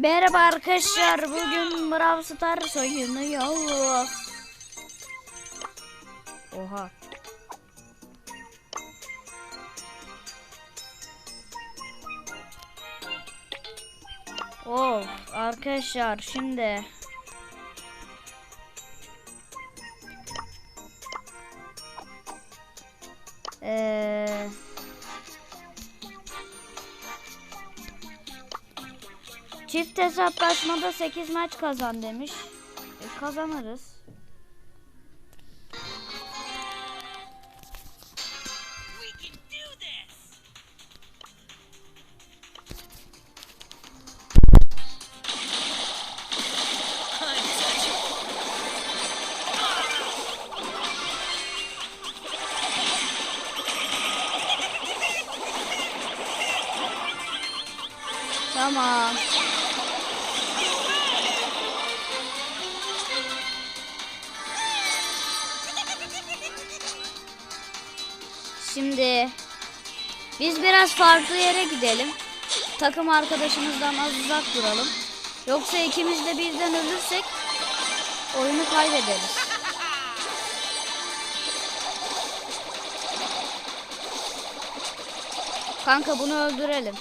Merhaba arkadaşlar. Bugün Brawl Stars oynuyor. Oha. Of arkadaşlar şimdi Eee Çift hesaplaşmada 8 maç kazan demiş. E, kazanırız. Şimdi biz biraz farklı yere gidelim. Takım arkadaşımızdan az uzak duralım. Yoksa ikimiz de birden ölürsek oyunu kaybederiz. Kanka bunu öldürelim.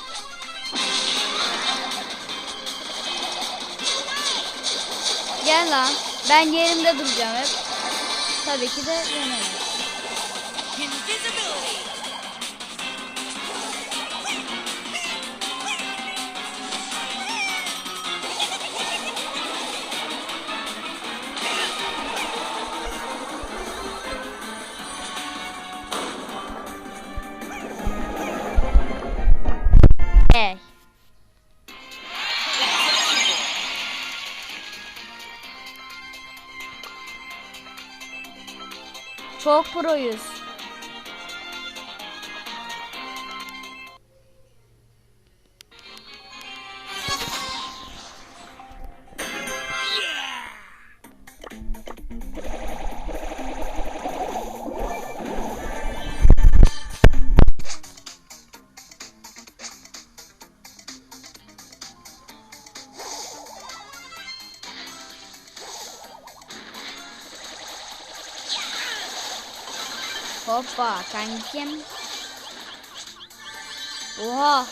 Gel lan. Ben yerimde duracağım hep. Tabii ki de yenerim. Invisibility. Çok proyuz. Hoppa kankim. Oha.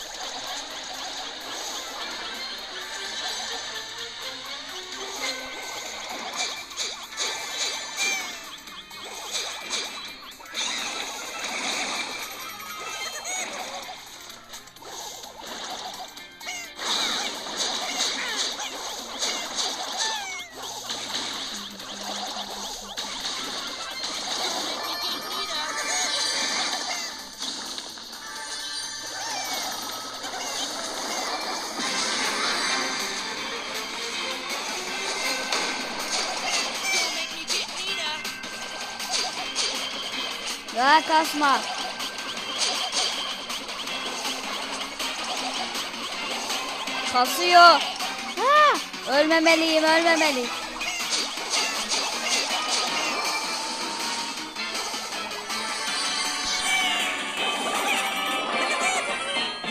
Ya kasma. Kasıyor. Ha, ölmemeliyim, ölmemeliyim.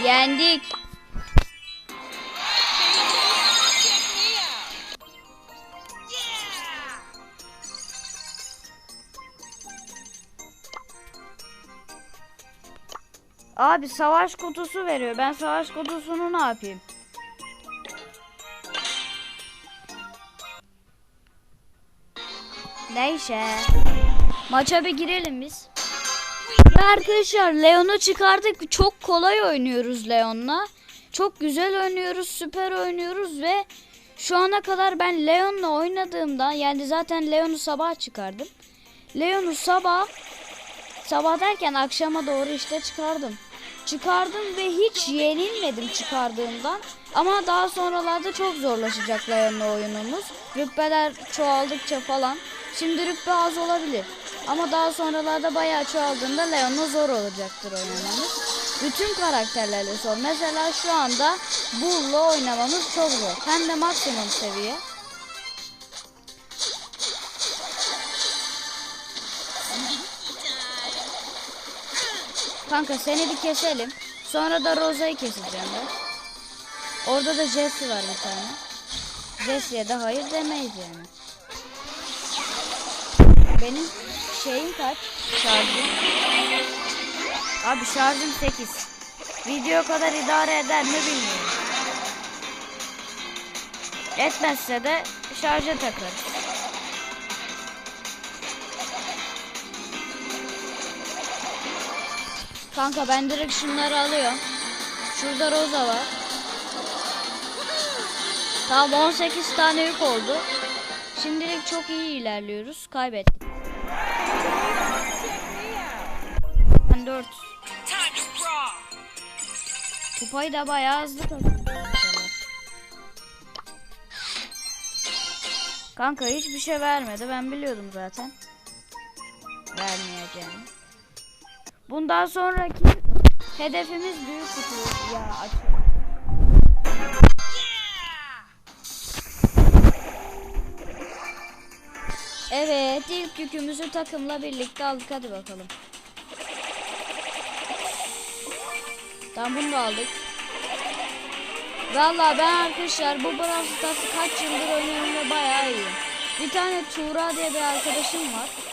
Yendik. Abi savaş kutusu veriyor. Ben savaş kutusunu ne yapayım? Neyse. Maça bir girelim biz. Ve arkadaşlar Leon'u çıkardık. Çok kolay oynuyoruz Leon'la. Çok güzel oynuyoruz, süper oynuyoruz ve şu ana kadar ben Leon'la oynadığımda yani zaten Leon'u sabah çıkardım. Leon'u sabah Sabah derken akşama doğru işte çıkardım. Çıkardım ve hiç yenilmedim çıkardığımdan. Ama daha sonralarda çok zorlaşacak Leon'la oyunumuz. Rütbeler çoğaldıkça falan. Şimdi rütbe az olabilir. Ama daha sonralarda bayağı çoğaldığında Leon'la zor olacaktır oynamamız. Bütün karakterlerle zor. Mesela şu anda Bull'la oynamamız çok zor. Hem de maksimum seviye. Kanka seni bir keselim. Sonra da Roza'yı keseceğim ben. Orada da Jesse var bir tane. Jesse'ye de hayır demeyiz yani. Benim şeyim kaç? Şarjım. Abi şarjım 8. Video kadar idare eder mi bilmiyorum. Etmezse de şarja takarız. Kanka ben direkt şunları alıyorum. Şurada Roza var. Tamam 18 tane yük oldu. Şimdilik çok iyi ilerliyoruz. Kaybettik. Ben 4. Time to brawl. Kupayı da bayağı hızlı. Kanka hiçbir şey vermedi. Ben biliyordum zaten. Vermeyeceğini. Bundan sonraki hedefimiz büyük kutu. Ya açıyorum. Evet ilk yükümüzü takımla birlikte aldık hadi bakalım. Tamam bunu da aldık. Valla ben arkadaşlar bu Brawl Stars'ı kaç yıldır oynuyorum ve bayağı iyiyim. Bir tane Tuğra diye bir arkadaşım var.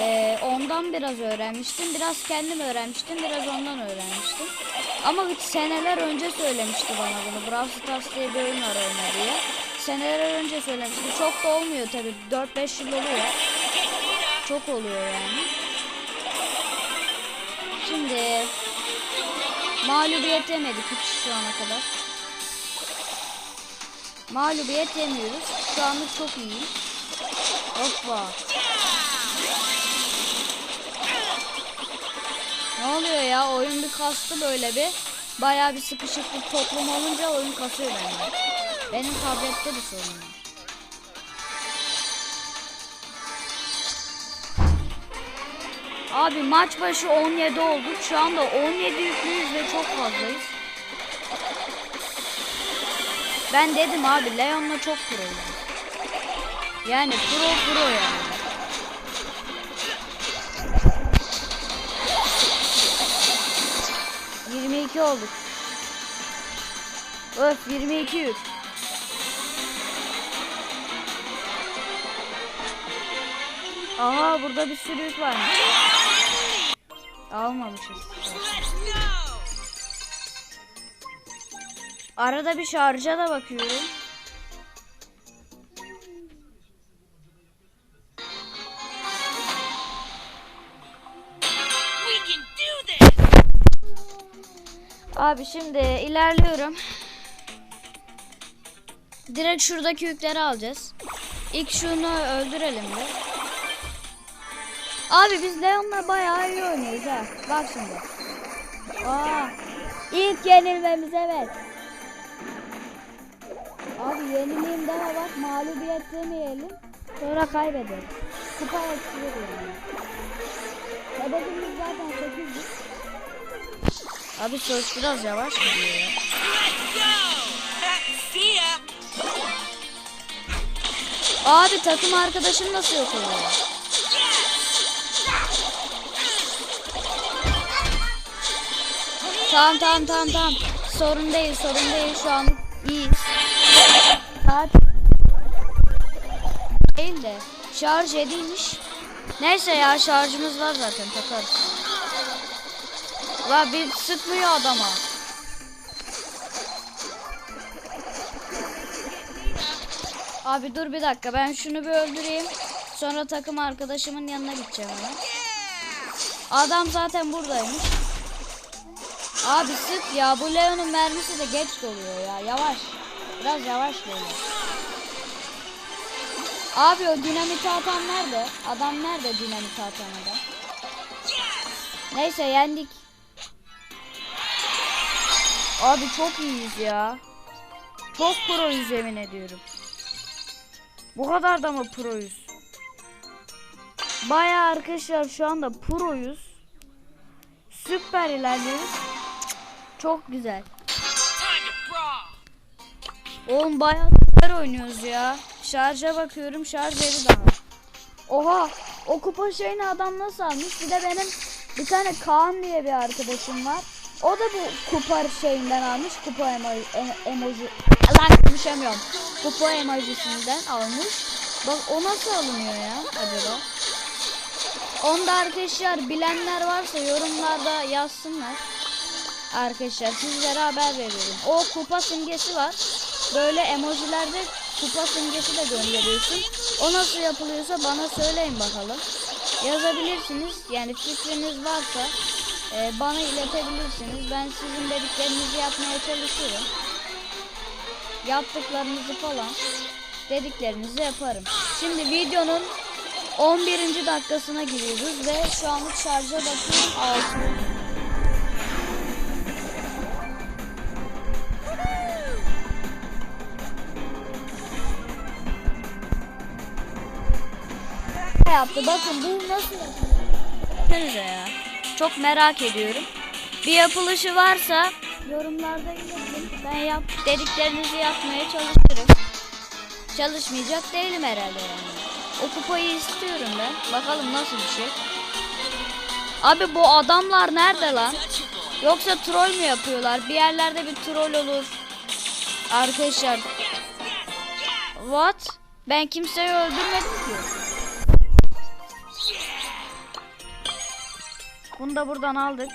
Ee, ondan biraz öğrenmiştim. Biraz kendim öğrenmiştim. Biraz ondan öğrenmiştim. Ama seneler önce söylemişti bana bunu. Brawl Stars diye bir oyun var oyna diye. Seneler önce söylemişti. Çok da olmuyor tabi. 4-5 yıl oluyor. Çok oluyor yani. Şimdi mağlubiyet yemedik hiç şu ana kadar. Mağlubiyet yemiyoruz. Şu anlık çok iyi. Hoppa. Oluyor ya? Oyun bir kastı böyle bir. Bayağı bir sıkışıklık toplum olunca oyun kasıyor bende. Benim tablette bir sorun var. Abi maç başı 17 olduk. Şu anda 17 yüklüyüz ve çok fazlayız. Ben dedim abi Leon'la çok proyum. Yani pro pro yani. Yirmi iki olduk. Öf 22 yük. Aha burada bir sürü yük varmış. Almamışız. Arada bir şarja da bakıyorum. Abi şimdi ilerliyorum. Direkt şuradaki yükleri alacağız. İlk şunu öldürelim de. Abi biz Leon'la bayağı iyi oynuyoruz ha. Bak şimdi. Aa, ilk yenilmemiz evet. Abi yenileyim deme bak mağlubiyet demeyelim. Sonra kaybederiz. Kupa eksilir yani. Hedefimiz zaten 8'dik. Abi söz biraz yavaş gidiyor ya. Abi takım arkadaşım nasıl yok oluyor? Tamam tamam tamam tamam. Sorun değil sorun değil şu an iyiyiz. Saat değil de şarj edilmiş. Neyse ya şarjımız var zaten takarız. La bir sıkmıyor adama. Abi dur bir dakika ben şunu bir öldüreyim. Sonra takım arkadaşımın yanına gideceğim ona. Adam zaten buradaymış. Abi sık ya bu Leon'un mermisi de geç doluyor ya yavaş. Biraz yavaş böyle. Abi o dinamiti atan nerede? Adam nerede dinamiti atan adam? Neyse yendik. Abi çok iyiyiz ya. Çok proyuz yemin ediyorum. Bu kadar da mı proyuz? Bayağı arkadaşlar şu anda proyuz. Süper ilerliyoruz. Çok güzel. Oğlum bayağı süper oynuyoruz ya. Şarja bakıyorum şarj yeri daha. Oha o kupa şeyini adam nasıl almış? Bir de benim bir tane Kaan diye bir arkadaşım var. O da bu kupa şeyinden almış. Kupa emoji, e- emoji. Lan konuşamıyorum. Kupa emojisinden almış. Bak o nasıl alınıyor ya acaba? Onda arkadaşlar bilenler varsa yorumlarda yazsınlar. Arkadaşlar sizlere haber veriyorum. O kupa simgesi var. Böyle emojilerde kupa simgesi de gönderiyorsun. O nasıl yapılıyorsa bana söyleyin bakalım. Yazabilirsiniz. Yani fikriniz varsa e, bana iletebilirsiniz. Ben sizin dediklerinizi yapmaya çalışıyorum. Yaptıklarınızı falan dediklerinizi yaparım. Şimdi videonun 11. dakikasına giriyoruz ve şu anlık şarja bakıyorum 6. Ne yaptı? Bakın bu nasıl yapılıyor? ya. Çok merak ediyorum. Bir yapılışı varsa yorumlarda iletin. Ben yap dediklerinizi yapmaya çalışırım. Çalışmayacak değilim herhalde yani. O kupayı istiyorum ben. Bakalım nasıl bir şey. Abi bu adamlar nerede lan? Yoksa troll mü yapıyorlar? Bir yerlerde bir troll olur. Arkadaşlar. What? Ben kimseyi öldürmedim ki. Bunu da buradan aldık.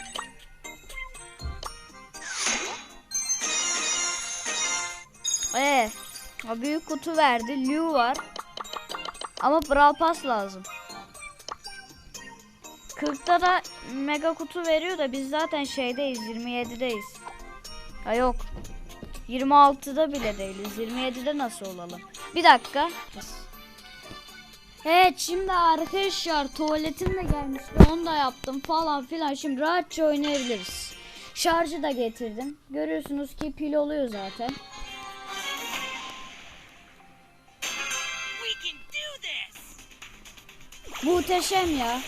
O büyük kutu verdi. Liu var. Ama Brawl Pass lazım. 40'ta da mega kutu veriyor da biz zaten şeydeyiz 27'deyiz. Ha yok. 26'da bile değiliz. 27'de nasıl olalım? Bir dakika. Evet şimdi arkadaşlar tuvaletim de gelmişti. Onu da yaptım falan filan. Şimdi rahatça oynayabiliriz. Şarjı da getirdim. Görüyorsunuz ki pil oluyor zaten. Muhteşem ya.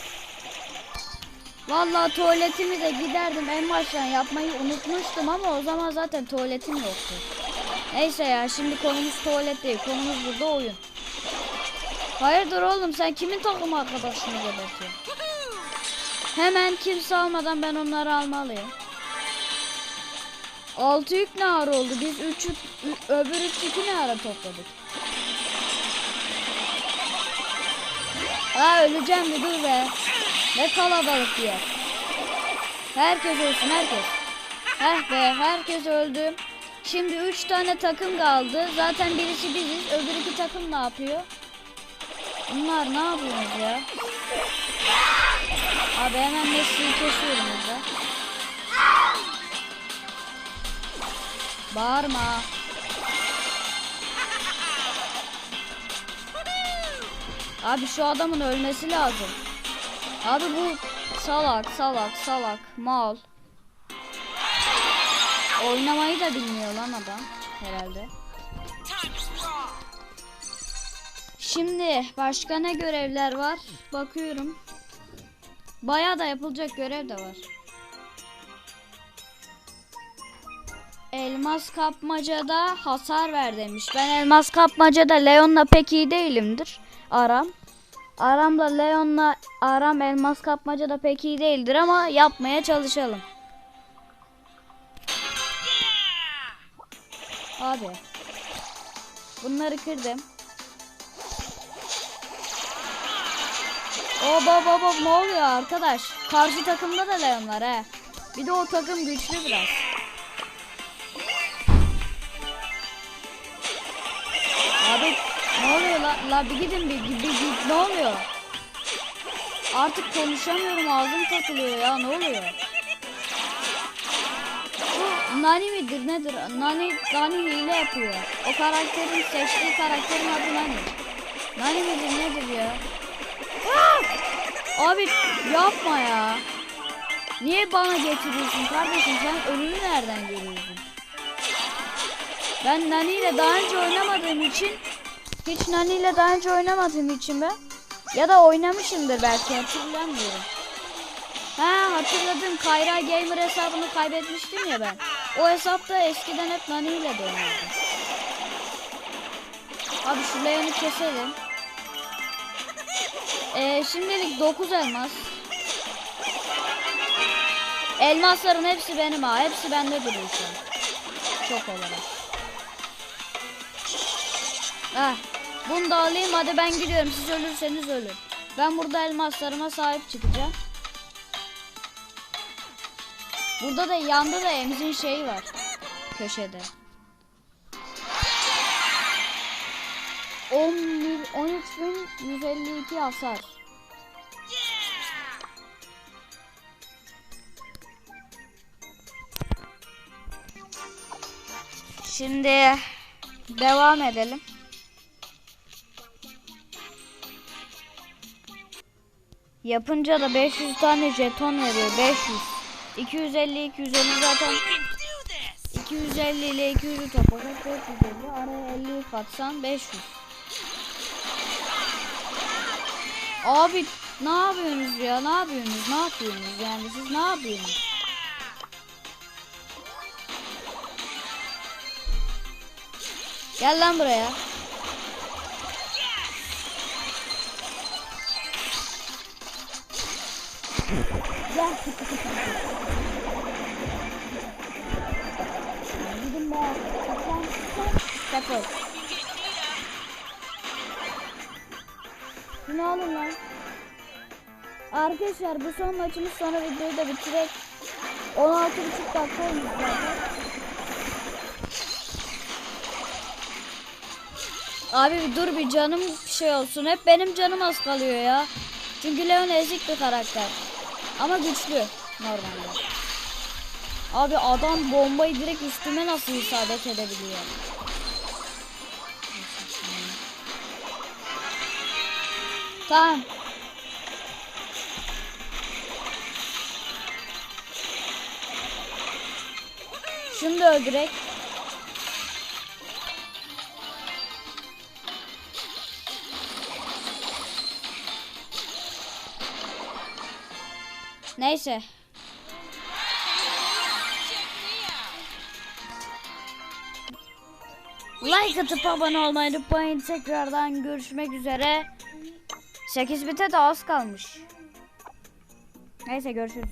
Vallahi tuvaletimi de giderdim en baştan yapmayı unutmuştum ama o zaman zaten tuvaletim yoktu. Neyse ya şimdi konumuz tuvalet değil. Konumuz burada oyun. Hayırdır oğlum sen kimin takım arkadaşını gebertiyorsun? Hemen kimse almadan ben onları almalıyım. Altı yük ne ara oldu? Biz üç öbür üç yükü ne ara topladık? Aa öleceğim bir dur be. Ne kalabalık yer. Herkes ölsün herkes. Heh be herkes öldü. Şimdi 3 tane takım kaldı. Zaten birisi biziz. Öbür iki takım ne yapıyor? Bunlar ne yapıyorsunuz ya? Abi hemen Messi'yi kesiyorum burada. Bağırma. Abi şu adamın ölmesi lazım. Abi bu salak salak salak mal. Oynamayı da bilmiyor lan adam herhalde. Şimdi başka ne görevler var? Bakıyorum. Bayağı da yapılacak görev de var. Elmas kapmacada hasar ver demiş. Ben elmas kapmacada Leon'la pek iyi değilimdir. Aram. Aram'la Leon'la Aram elmas kapmacada pek iyi değildir ama yapmaya çalışalım. Abi. Bunları kırdım. O baba baba ne oluyor arkadaş? Karşı takımda da Leon var he. Bir de o takım güçlü biraz. Abi ne oluyor la, la bir gidin bir, bir, bir, bir- ne oluyor? Artık konuşamıyorum ağzım takılıyor ya ne oluyor? Bu Nani midir nedir? Nani, Nani hile yapıyor. O karakterin seçtiği karakterin adı Nani. Nani midir nedir ya? Ah! Abi yapma ya. Niye bana getiriyorsun kardeşim sen ölümü nereden görüyorsun? Ben Nani ile daha önce oynamadığım için hiç Nani ile daha önce oynamadığım için ben ya da oynamışımdır belki hatırlamıyorum. Ha hatırladım. Kayra Gamer hesabını kaybetmiştim ya ben. O hesapta eskiden hep Nani ile de oynardım. Abi şu Leon'u keselim. Ee, şimdilik 9 elmas. Elmasların hepsi benim ha. Hepsi bende duruyor şu an. Çok olarak. Ah, bunu da alayım hadi ben gidiyorum. Siz ölürseniz ölün. Ben burada elmaslarıma sahip çıkacağım. Burada da yanda da emzin şeyi var. Köşede. 11 13152 hasar. Şimdi devam edelim. Yapınca da 500 tane jeton veriyor. 500. 250 250 zaten We can do this. 250 ile 200'ü toplasak 450 araya 50 katsan 500. Abi ne yapıyorsunuz ya? Ne yapıyorsunuz? Ne yapıyorsunuz? Yani siz ne yapıyorsunuz? Gel lan buraya. Gel. Gidin be. Sen, sen. Şunu alın lan. Arkadaşlar bu son maçımız sonra videoyu da bitirek 16,5 dakika olmuş zaten. Abi bir dur bir canım şey olsun. Hep benim canım az kalıyor ya. Çünkü Leon ezik bir karakter. Ama güçlü normalde. Abi adam bombayı direkt üstüme nasıl isabet edebiliyor? Tamam. Şunu da öldürek. Neyse. Like atıp abone olmayı unutmayın. Tekrardan görüşmek üzere. 8 bite de az kalmış. Neyse görüşürüz.